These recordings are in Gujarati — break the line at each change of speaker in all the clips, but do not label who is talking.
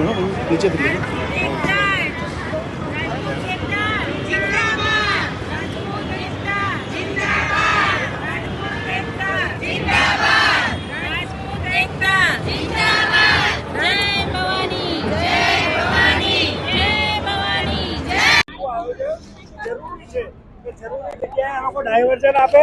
નીચેથી લીધું.
જરૂરી છે કે જરૂરી જગ્યાએ આ લોકો ડાયવર્ઝન આપે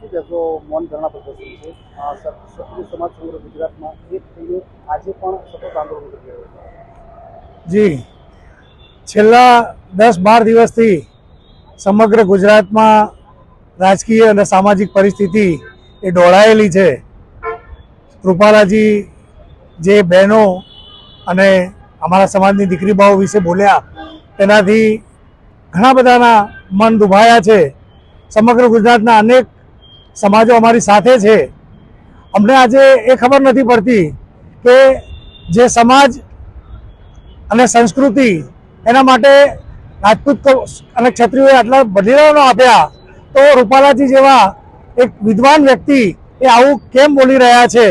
શું કહેશો, મૌન ધરણા પ્રદર્શન છે? ક્ષત્રિય સમાજ સમગ્ર ગુજરાતમાં એક થઈને આજે પણ સતત આંદોલન કરી રહ્યો
જી. છેલ્લા દસ બાર દિવસથી સમગ્ર ગુજરાતમાં રાજકીય અને સામાજિક પરિસ્થિતિ એ ડોળાયેલી છે. કૃપાલાજી જે બહેનો અને અમારા સમાજની દીકરી બાઓ વિશે બોલ્યા, તેનાથી ઘણા બધાના મન દુભાયા છે. સમગ્ર ગુજરાતના અનેક સમાજો અમારી સાથે છે. અમને આજે એ ખબર નથી પડતી કે જે સમાજ અને સંસ્કૃતિ એના માટે રાજપૂત અને ક્ષત્રિયોએ આટલા બલિદાનો આપ્યા, તો રૂપાલાજી જેવા એક વિદ્વાન વ્યક્તિ એ આવું કેમ બોલી રહ્યા છે?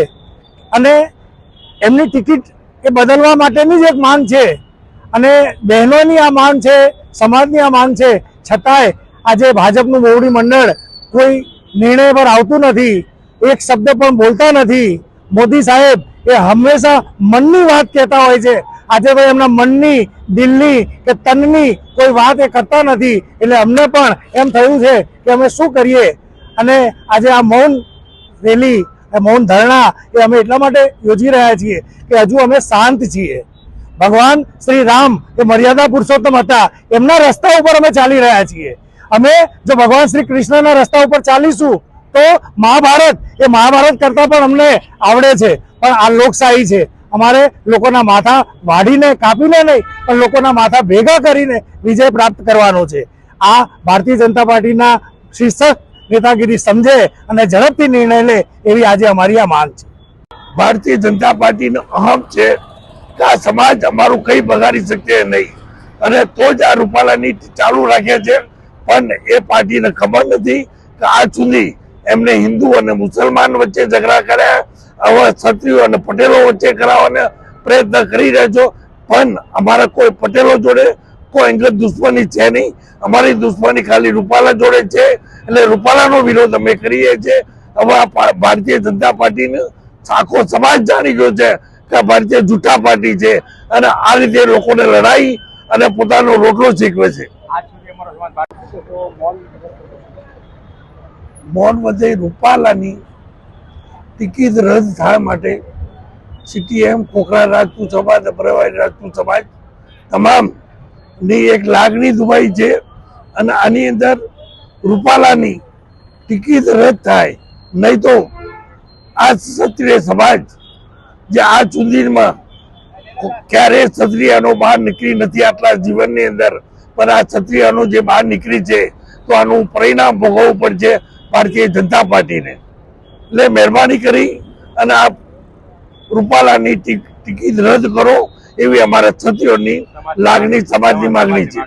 અને એમની ટિકિટ એ બદલવા માટેની જ એક માંગ છે. અને બહેનોની આ માંગ છે, સમાજની આ માંગ છે. છતાંય આજે ભાજપનું મોવડી મંડળ કોઈ નિર્ણય પર આવતું નથી, એક શબ્દ પણ બોલતા નથી. મોદી સાહેબ એ હંમેશા મનની વાત કહેતા હોય છે. આજે ભાઈ એમના મનની, દિલની કે તનની કોઈ વાત એ કરતા નથી. એટલે અમને પણ એમ થયું છે કે અમે શું કરીએ? અને આજે આ મૌન રેલી મૌન ધરણા એ અમે એટલા માટે યોજી રહ્યા છીએ કે હજુ અમે શાંત છીએ. ભગવાન શ્રી રામ એ મર્યાદા પુરુષોત્તમ હતા. એમના રસ્તા ઉપર અમે ચાલી રહ્યા છીએ. અમે જો ભગવાન શ્રી કૃષ્ણના રસ્તા ઉપર ચાલીશું, તો મહાભારત એ મહાભારત કરતા પણ અમને આવડે છે. પણ આ લોકશાહી છે. અમારે લોકોના માથા વાઢીને કાપીને નહીં, પણ લોકોના માથા ભેગા કરીને વિજય પ્રાપ્ત કરવાનો છે. આ ભારતીય જનતા પાર્ટીના શીર્ષક નેતાગીરી સમજે અને ઝડપથી નિર્ણય લે એવી આજે અમારી આ માંગ છે.
ભારતીય જનતા પાર્ટીનો અહમ છે કે આ સમાજ અમારું કઈ બગાડી શકે નહીં. અને તો જ આ રૂપાલા નીતિ ચાલુ રાખે છે. પણ એ પાર્ટીને ખબર નથી કે આજ સુધી એમને હિન્દુ અને મુસલમાન વચ્ચે ઝઘડા કર્યા, હવે ક્ષત્રિયો અને પટેલો વચ્ચે કરાવવાનો પ્રયત્ન કરી રહ્યા છો. પણ અમારા કોઈ પટેલો જોડે, કોઈ અંગત દુશ્મની છે નહીં. અમારી દુશ્મની ખાલી રૂપાલા જોડે છે. એટલે રૂપાલાનો વિરોધ અમે કરીએ છીએ. હવે ભારતીય જનતા પાર્ટીને આખો સમાજ જાણી ગયો છે કે ભારતીય જૂઠા પાર્ટી છે. અને આ રીતે લોકોને લડાઈ અને પોતાનો રોટલો શીખવે છે.
મૌન
મૌન રૂપાલાની ટિકિટ રદ થવા માટે સીટીએમ, ખોખરા રાજપૂત સમાજ અને રાજપૂત સમાજ તમામની એક લાગણી દુભાઈ છે અને આની અંદર રૂપાલાની ટિકિટ રદ થાય. નહીં તો આ ક્ષત્રિય સમાજ જે આ ચૂંટણીમાં ક્યારેય ક્ષત્રિયનો બહાર નીકળી નથી. આટલા જીવનની અંદર પણ આ ક્ષત્રિયનો જે બહાર નીકળી છે, તો આનું પરિણામ ભોગવવું પડશે ભારતીય જનતા પાર્ટીને. એટલે મહેરબાની કરી અને આ રૂપાલાની ટિકિટ રદ કરો એવી અમારા ક્ષત્રિયોની લાગણી, સમાજની માગણી છે.